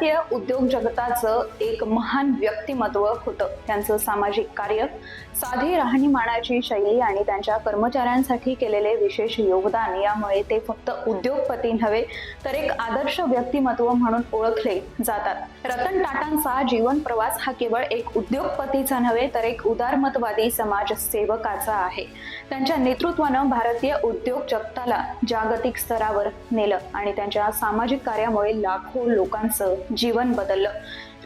भारतीय उद्योग जगताचं एक महान व्यक्तिमत्व होतं. त्यांचं सामाजिक कार्य साधी राहणीमानाची शैली आणि त्यांच्या कर्मचाऱ्यांसाठी केलेले विशेष योगदान यामुळे ते फक्त उद्योगपती नव्हे तर एक आदर्श व्यक्तिमत्व म्हणून ओळखले जातात. रतन टाटांचा जीवन प्रवास हा केवळ एक उद्योगपतीचा नव्हे तर एक उदारमतवादी समाजसेवकाचा आहे. त्यांच्या नेतृत्वानं भारतीय उद्योग जगताला जागतिक स्तरावर नेलं आणि त्यांच्या सामाजिक कार्यामुळे लाखो लोकांचं जीवन बदललं.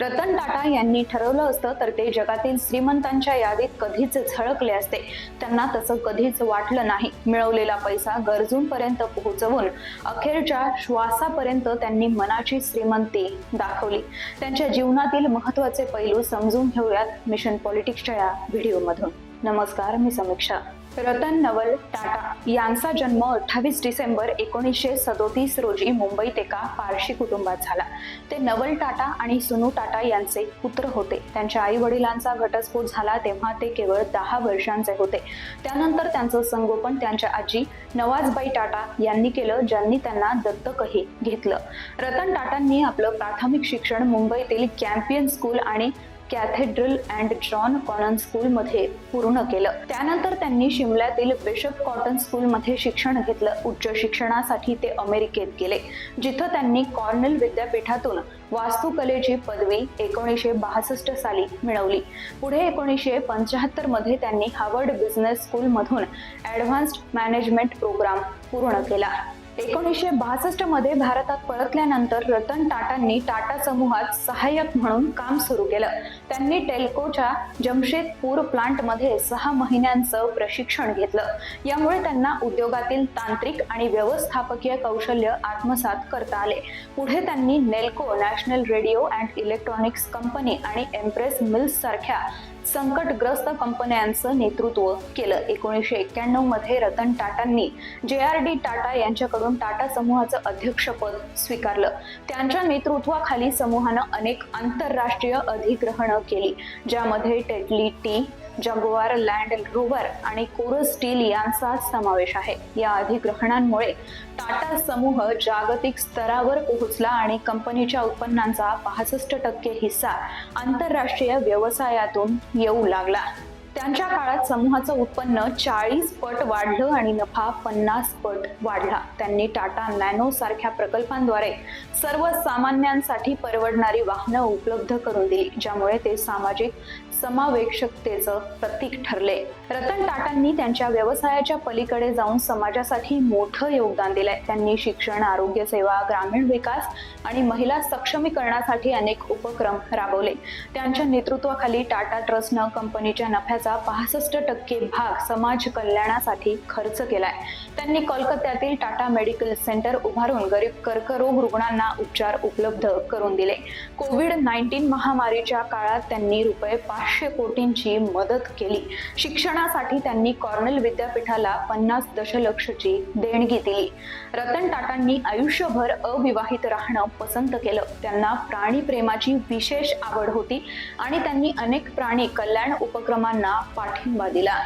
रतन टाटा यांनी ठरवलं असतं तर ते जगातील श्रीमंतांच्या यादीत कधीच झळकले असते. त्यांना तसं कधीच वाटलं नाही. मिळवलेला पैसा गरजूंपर्यंत पोहोचवून अखेरच्या श्वासापर्यंत त्यांनी मनाची श्रीमंती दाखवली. त्यांच्या जीवनातील महत्त्वाचे पैलू समजून घेऊयात मिशन पॉलिटिक्सच्या या व्हिडिओमधून. नमस्कार मी समीक्षा. रतन नवल टाटा. यांचा जन्म अठ्ठावीस डिसेंबर एकोणीसशे सदोतीस रोजी मुंबईत एका पारशी कुटुंबात झाला. ते नवल टाटा आणि सुनू टाटा यांचे पुत्र होते. त्यांच्या आई वडिलांचा घटस्फोट झाला तेव्हा ते केवळ दहा वर्षांचे होते. त्यानंतर त्यांचं संगोपन त्यांच्या आजी नवाजबाई टाटा यांनी केलं ज्यांनी त्यांना दत्तकही घेतलं. रतन टाटांनी आपलं प्राथमिक शिक्षण मुंबईतील कॅम्पियन स्कूल आणि कॅथेड्रल अँड जॉन कॉनन स्कूलमध्ये पूर्ण केलं. त्यानंतर त्यांनी शिमल्यातील बिशप कॉटन स्कूलमध्ये शिक्षण घेतलं. उच्च शिक्षणासाठी ते अमेरिकेत गेले जिथं त्यांनी कॉर्नेल विद्यापीठातून वास्तुकलेची पदवी एकोणीसशे बासष्ट साली मिळवली. पुढे एकोणीसशे पंच्याहत्तरमध्ये त्यांनी हार्वर्ड बिझनेस स्कूलमधून ऍडव्हान्स्ड मॅनेजमेंट प्रोग्राम पूर्ण केला. एकोणीसशे बासष्टमध्ये भारतात परतल्यानंतर रतन टाटांनी टाटा समूहात सहाय्यक म्हणून काम सुरू केलं. त्यांनी टेल्कोच्या जमशेदपूर प्लांटमध्ये सहा महिन्यांचं प्रशिक्षण घेतलं. यामुळे त्यांना उद्योगातील तांत्रिक आणि व्यवस्थापकीय कौशल्य आत्मसात करता आले. पुढे त्यांनी Nelco national radio and electronics company आणि एम्प्रेस मिल्स सारख्या संकटग्रस्त कंपन्यांचं नेतृत्व केलं. एकोणीसशे एक्क्याण्णवमध्ये रतन टाटांनी जे आर डी टाटा यांच्याकडून टाटा समूहाचं अध्यक्षपद स्वीकारलं. त्यांच्या नेतृत्वाखाली समूहानं अनेक आंतरराष्ट्रीय अधिग्रहणं केली ज्यामध्ये Tetley tea Jaguar Land Rover आणि कोरस स्टील यांचा समावेश आहे. या अधिग्रहणांमुळे टाटा समूह जागतिक स्तरावर पोहोचला आणि कंपनीच्या उत्पन्नांचा पासष्ट टक्के हिस्सा आंतरराष्ट्रीय व्यवसायातून येऊ लागला. त्यांच्या काळात समूहाचं उत्पन्न चाळीस पट वाढलं आणि नफा पन्नास पट वाढला. त्यांनी टाटा नॅनो सारख्या प्रकल्पांद्वारे सर्वसामान्यांसाठी परवडणारी वाहनं उपलब्ध करून दिली ज्यामुळे ते सामाजिक समावेशकतेचं प्रतीक ठरले. रतन टाटांनी त्यांच्या व्यवसायाच्या पलीकडे जाऊन समाजासाठी मोठं योगदान दिलंय. त्यांनी शिक्षण आरोग्य सेवा ग्रामीण विकास आणि महिला सक्षमीकरणासाठी अनेक उपक्रम राबवले. त्यांच्या नेतृत्वाखाली टाटा ट्रस्टनं कंपनीच्या नफ्याचा पासष्ट टक्के भाग समाज कल्याणासाठी खर्च केलाय. त्यांनी कोलकात्यातील टाटा मेडिकल सेंटर उभारून गरीब कर्करोग रुग्णांना उपचार उपलब्ध करून दिले. कोविड नाईन्टीन महामारीच्या काळात त्यांनी रुपये पाचशे कोटींची मदत केली. शिक्षणासाठी त्यांनी कॉर्नेल विद्यापीठाला पन्नास दशलक्षची देणगी दिली. रतन टाटांनी आयुष्यभर अविवाहित राहणं पसंत केलं. त्यांना प्राणी प्रेमाची विशेष आवड होती आणि त्यांनी अनेक प्राणी कल्याण उपक्रमांना पाठिंबा दिला.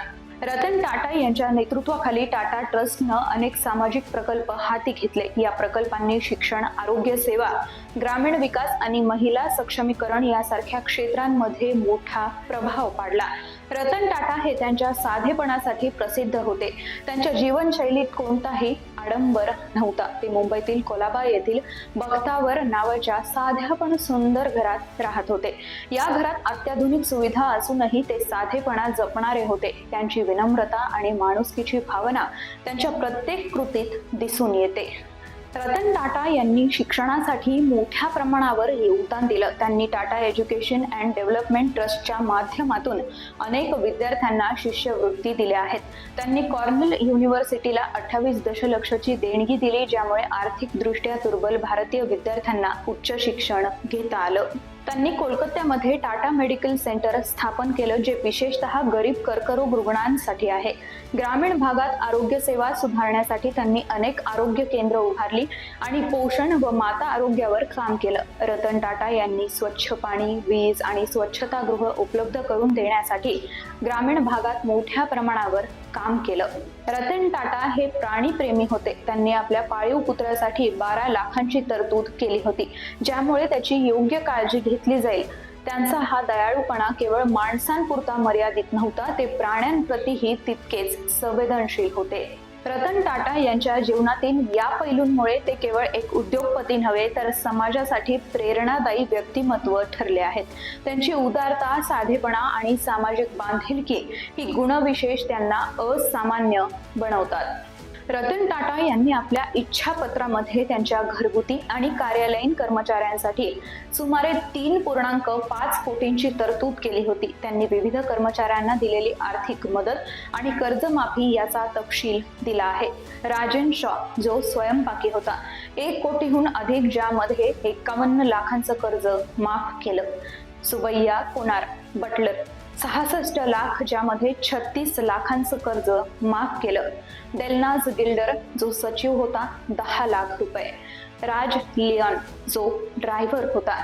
रतन टाटा यांच्या नेतृत्वाखाली टाटा ट्रस्टनं अनेक सामाजिक प्रकल्प हाती घेतले. या प्रकल्पांनी शिक्षण आरोग्य सेवा ग्रामीण विकास आणि महिला सक्षमीकरण यासारख्या क्षेत्रांमध्ये मोठा प्रभाव पाडला. रतन टाटा हे त्यांच्या साधेपणासाठी प्रसिद्ध होते. त्यांच्या जीवनशैलीत कोणताही आडंबर नव्हता. ते मुंबईतील कोलाबा येथील बख्तावर नावाच्या साध्या पण सुंदर घरात राहत होते. या घरात अत्याधुनिक सुविधा असूनही ते साधेपणा जपणारे होते. त्यांची विनम्रता आणि माणुसकीची भावना त्यांच्या प्रत्येक कृतीत दिसून येते. रतन टाटा यांनी शिक्षणासाठी मोठ्या प्रमाणावर योगदान दिलं. त्यांनी टाटा एज्युकेशन अँड डेव्हलपमेंट ट्रस्टच्या माध्यमातून अनेक विद्यार्थ्यांना शिष्यवृत्ती दिल्या आहेत. त्यांनी कॉर्नेल युनिव्हर्सिटीला अठ्ठावीस दशलक्षची देणगी दिली ज्यामुळे आर्थिकदृष्ट्या दुर्बल भारतीय विद्यार्थ्यांना उच्च शिक्षण घेता आलं. त्यांनी कोलकात्यामध्ये टाटा मेडिकल सेंटर स्थापन केलं जे विशेषतः गरीब कर्करोग रुग्णांसाठी आहे. ग्रामीण भागात आरोग्य सेवा सुधारण्यासाठी त्यांनी अनेक आरोग्य केंद्र उभारली आणि पोषण व माता आरोग्यावर काम केलं. रतन टाटा यांनी स्वच्छ पाणी वीज आणि स्वच्छतागृह उपलब्ध करून देण्यासाठी ग्रामीण भागात मोठ्या प्रमाणावर काम केलं. रतन टाटा हे प्राणीप्रेमी होते. त्यांनी आपल्या पाळीव कुत्र्यासाठी बारा लाखांची तरतूद केली होती ज्यामुळे त्याची योग्य काळजी घेतली जाईल. त्यांचा हा दयाळूपणा केवळ माणसांपुरता मर्यादित नव्हता ते प्राण्यांप्रतीही तितकेच संवेदनशील होते. रतन टाटा यांच्या जीवनातील या पैलूंमुळे ते केवळ एक उद्योगपती नव्हे तर समाजासाठी प्रेरणादायी व्यक्तिमत्व ठरले आहेत. त्यांची उदारता साधेपणा आणि सामाजिक बांधिलकी ही गुणविशेष त्यांना असामान्य बनवतात. रतन टाटा यांनी आपल्या इच्छापत्रामध्ये त्यांच्या घरगुती आणि कार्यालयीन कर्मचाऱ्यांसाठी सुमारे तीन पूर्णांक पाच कोटींची तरतूद केली होती. त्यांनी विविध कर्मचाऱ्यांना दिलेली आर्थिक मदत आणि कर्जमाफी याचा तपशील दिला आहे. राजन शॉ जो स्वयंपाकी होता एक कोटीहून अधिक ज्यामध्ये एकावन्न लाखांचं कर्ज माफ केलं. सुबैया कुणार बटलर सहासष्ट लाख ज्यामध्ये छत्तीस लाखांचं कर्ज माफ केलं. डेल्नाज गिल्डर जो सचिव होता दहा लाख रुपये. राज लियन जो ड्रायव्हर होता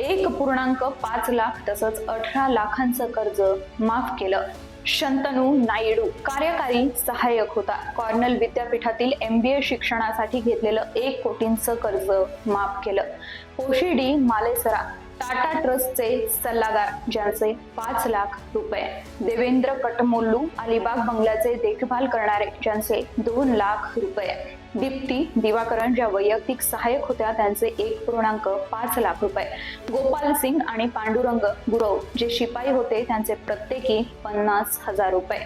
एक पूर्णांक पाच लाख तसंच अठरा लाखांचं कर्ज माफ केलं. शंतनू नायडू कार्यकारी सहाय्यक होता. कॉर्नल विद्यापीठातील एम बी ए शिक्षणासाठी घेतलेलं एक कोटींचं कर्ज माफ केलं. पोशी डी मालेसरा टाटा ट्रस्टचे सल्लागार ज्यांचे पाच लाख रुपये देवेंद्र कटमोल्लू अलिबाग बंगल्याचे देखभाल करणारे ज्यांचे दोन लाख रुपये. दीप्ती दिवाकरण ज्या वैयक्तिक सहाय्यक होत्या त्यांचे एक पूर्णांक पाच लाख रुपये. गोपाल सिंग आणि पांडुरंग गुरव जे शिपाई होते त्यांचे प्रत्येकी पन्नास हजार रुपये.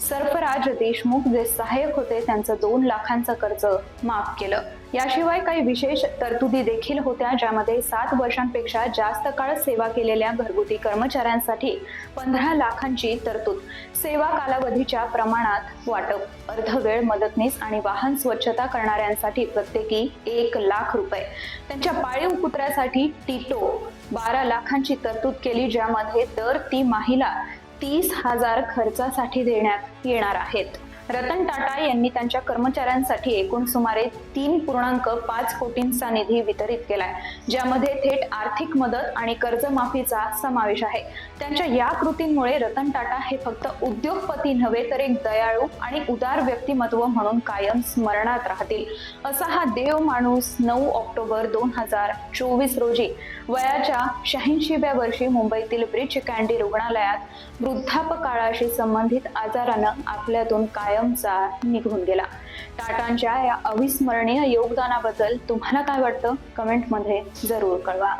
सरफराज देशमुख जे सहाय्यक होते त्यांचं दोन लाखांचं कर्ज माफ केलं. याशिवाय काही विशेष तरतुदी देखील होत्या ज्यामध्ये सात वर्षांपेक्षा जास्त काळ सेवा केलेल्या घरगुती कर्मचाऱ्यांसाठी पंधरा लाखांची तरतूद. सेवा कालावधीच्या प्रमाणात वाटप अर्धवेळ मदतनीस आणि वाहन स्वच्छता करणाऱ्यांसाठी प्रत्येकी एक लाख रुपये. त्यांच्या पाळीव कुत्र्यासाठी टिटो बारा लाखांची तरतूद केली ज्यामध्ये दर ती महिला तीस हजार खर्चासाठी देण्यात येणार आहेत. रतन टाटा यांनी त्यांच्या कर्मचाऱ्यांसाठी एकूण सुमारे तीन पूर्णांक पाच कोटींचा निधी वितरित केलाय ज्यामध्ये थेट आर्थिक मदत आणि कर्जमाफीचा समावेश आहे. त्यांच्या या कृतींमुळे रतन टाटा हे फक्त उद्योगपती नव्हे तर एक दयाळू आणि उदार व्यक्तिमत्व म्हणून कायम स्मरणात राहतील असा हा देव माणूस नऊ ऑक्टोबर दोन हजार चोवीस रोजी वयाच्या शहाऐंशीव्या वर्षी मुंबईतील ब्रिज कँडी रुग्णालयात वृद्धापकाळाशी संबंधित आजारानं आपल्यातून कायमचा निघून गेला. टाटांच्या या अविस्मरणीय योगदानाबद्दल तुम्हाला काय वाटतं? कमेंटमध्ये जरूर कळवा.